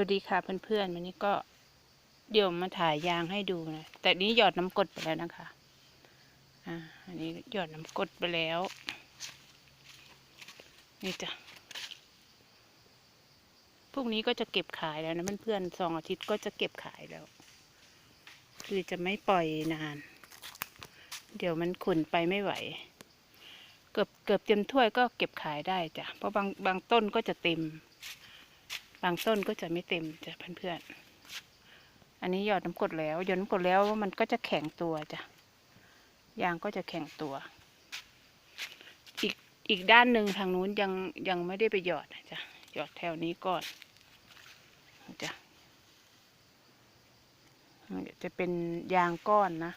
วัสดีค่ะเพื่อนๆวันนี้ก็เดี๋ยวมาถ่ายยางให้ดูนะ แต่นี้หยอดน้ำกดไปแล้วนะคะ อ่า อันนี้หยอดน้ำกดไปแล้ว นี่จ้ะพรุ่งนี้ก็จะเก็บขายแล้วนะเพื่อนๆสองอาทิตย์ก็จะเก็บขายแล้ว คือจะไม่ปล่อยนาน เดี๋ยวมันขุนไปไม่ไหว เกือบเกือบเต็มถ้วยก็เก็บขายได้จ้ะ เพราะบางบางต้นก็จะเต็ม บางต้นก็จะไม่เต็มจ้ะเพื่อนๆ อันนี้หยอดน้ำกดแล้วหยอดน้ำกดแล้วมันก็จะแข็งตัวจ้ะ ยางก็จะแข็งตัว อีกอีกด้านหนึ่งทางนู้นยังยังไม่ได้ไปหยอดนจ้ะ หยอดแถวนี้ก่อนจ้ะจะเป็นยางก้อนนะ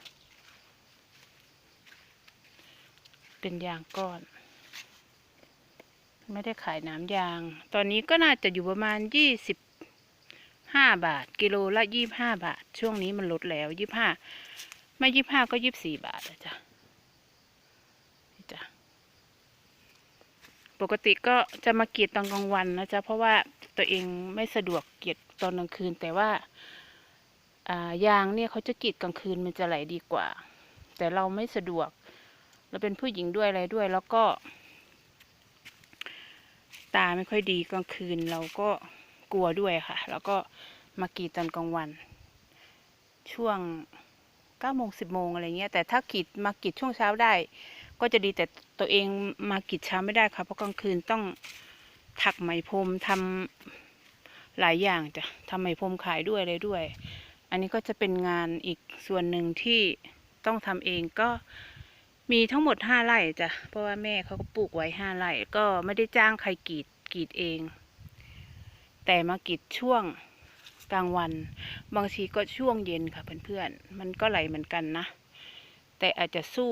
เป็นยางก้อน ไม่ได้ขายน้ำยาง ตอนนี้ก็น่าจะอยู่ประมาณยี่สิบห้าบาท กิโลละยี่บห้าบาท ช่วงนี้มันลดแล้วยี่ห้าไม่ยี่ห้าก็ยี่สี่บาทอะจ้ะจ้ะปกติก็จะมาเกรีดตอนกลางวันนะจ๊ะเพราะว่าตัวเองไม่สะดวกเกรีดตอนกลางคืน แต่ว่าอ่ายางเนี่ยเขาจะกรีดกลางคืนมันจะไหลดีกว่า แต่เราไม่สะดวก เราเป็นผู้หญิงด้วยอะไรด้วย แล้วก็ ตาไม่ค่อยดีกลางคืนเราก็กลัวด้วยค่ะ แล้วก็มากรีดตอนกลางวัน ช่วงเก้าโมงสิบโมงอะไรเงี้ยแต่ถ้ากรีดมากรีดช่วงเช้าได้ ก็จะดีแต่ตัวเองมากรีดเช้าไม่ได้ค่ะเพราะกลางคืนต้องถักไหมพรมทำหลายอย่างจ้ะทำไหมพรมขายด้วยอะไรด้วย อันนี้ก็จะเป็นงานอีกส่วนหนึ่งที่ต้องทำเองก็ มีทั้งหมดห้าไร่จ้ะ เพราะว่าแม่เขาก็ปลูกไว้ห้าไร่ ก็ไม่ได้จ้างใครกรีดกรีดเอง แต่มากรีดช่วงกลางวัน บางทีก็ช่วงเย็นค่ะเพื่อนๆ มันก็ไหลเหมือนกันนะ แต่อาจจะสู้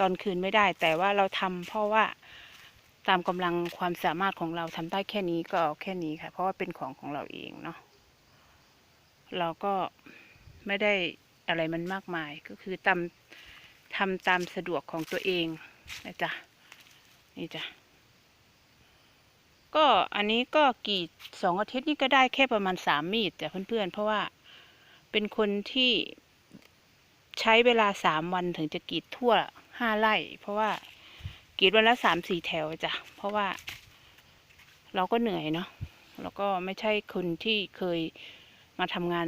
ตอนคืนไม่ได้ แต่ว่าเราทำเพราะว่าตามกำลังความสามารถของเราทำได้แค่นี้ก็แค่นี้ค่ะ เพราะว่าเป็นของของเราเองเนาะ เราก็ไม่ได้อะไรมันมากมาย ก็คือตาม ทำตามสะดวกของตัวเองนะจ๊ะนี่จ้ะก็อันนี้ก็กรีดสองอาทิตย์นี่ก็ได้แค่ประมาณสามมีดจ้ะเพื่อนๆเพราะว่าเป็นคนที่ใช้เวลาสามวันถึงจะกรีดทั่วห้าไร่ เพราะว่ากรีดวันละสามสี่แถวจ้ะเพราะว่าเราก็เหนื่อยเนาะแล้วก็ไม่ใช่คนที่เคยมาทำงาน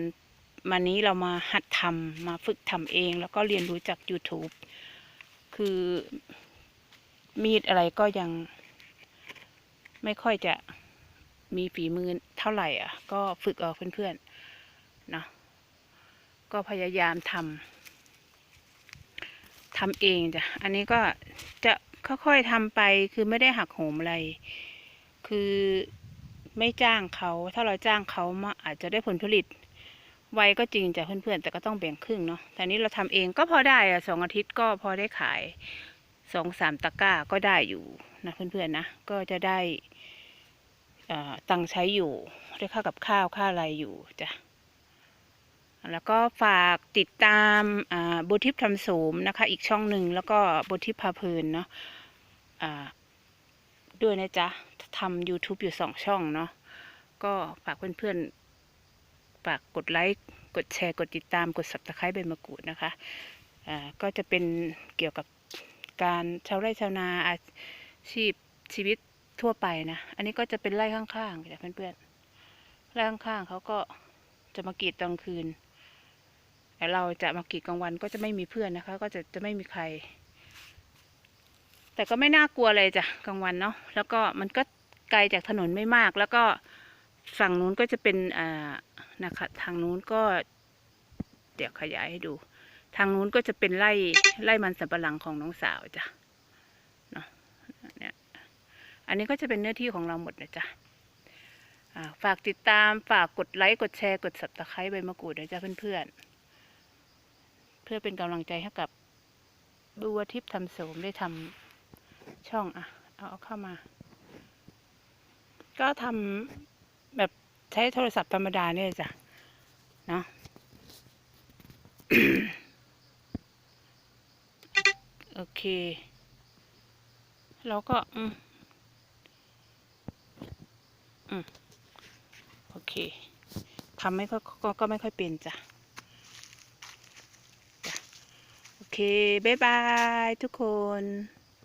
มานี้เรามาหัดทำมาฝึกทำเอง แล้วก็เรียนรู้จาก YouTube คือมีดอะไรก็ยัง ไม่ค่อยจะมีฝีมือเท่าไหร่อะ ก็ฝึกเอาเพื่อนๆเนาะก็พยายามทำทำเองจ้ะ อันนี้ก็จะค่อยๆทำไปคือไม่ได้หักโหมอะไร คือไม่จ้างเขา ถ้าเราจ้างเขามาอาจจะได้ผลผลิต ไวก็จริงจ้ะเพื่อนๆ แต่ก็ต้องแบ่งครึ่งเนาะแต่นี้เราทำเองก็พอได้อะสองอาทิตย์ก็พอได้ขายสองสามตะกร้าก็ได้อยู่นะเพื่อนๆนะก็จะได้อ่าตังใช้อยู่ได้ค่ากับข้าวค่าอะไรอยู่จ้ะแล้วก็ฝากติดตามอ่าบุทิพย์ทำโสมนะคะ อีกช่องหนึ่งแล้วก็บุทิพย์พาเพลินเนาะอ่าด้วยนะจ๊ะทำ YouTube อยู่สองช่องเนาะก็ฝากเพื่อนๆ ฝากกดไลค์กดแชร์กดติดตามกด subscribe ใบมะกรูดนะคะอ่าก็จะเป็นเกี่ยวกับการชาวไร่ชาวนาอาชีพชีวิตทั่วไปนะ อันนี้ก็จะเป็นไร่ข้างๆจ้ะเพื่อนๆไร่ข้างๆเขาก็จะมากรีดตอนคืนแต่เราจะมากรีดกลางวันก็จะไม่มีเพื่อนนะคะ ก็จะจะไม่มีใคร แต่ก็ไม่น่ากลัวเลยจ้ะกลางวันเนาะแล้วก็มันก็ไกลจากถนนไม่มาก แล้วก็ฝั่งนู้นก็จะเป็นอ่า นะคะ ทางนู้นก็ เดี๋ยวขยายให้ดู ทางนู้นก็จะเป็นไร่ไร่มันสำปะหลังของน้องสาวจ้ะเนาะเนี่ยอันนี้ก็จะเป็นเนื้อที่ของเราหมดนะจ๊ะฝากติดตามฝากกดไลค์กดแชร์กดสับตะไคร้ใบมะกรูดนะจ๊ะเพื่อนๆ เพื่อเป็นกำลังใจให้กับบัวทิพย์ทำโสมได้ทำช่องอะ เอาเข้ามา ก็ทำ ช้โทรศัพท์ธรรมดาเนี่ยจ้ะเนาะโอเค แล้วก็ อืมอืมโอเคทำไม่ค่อยก็ก็ไม่ค่อยเป็นจ้ะโอเค บ๊ายบาย ทุกคน